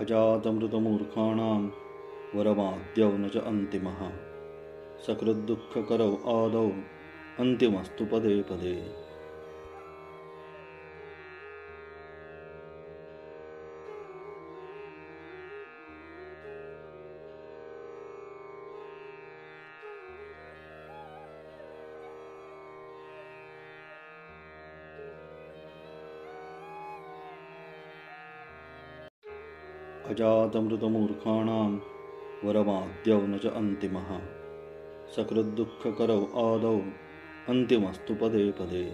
अजातमृतमूर्खाणां वरमाद्यौ न च अन्तिमः। सकृद्दुःखकरौ आदौ अन्तिमस्तु पदे पदे अजातमृतमूर्खाणां वरमाद्यौ न च अन्तिमः। सकृद्दुःखकरौ आदौ अन्तिमस्तु पदे पदे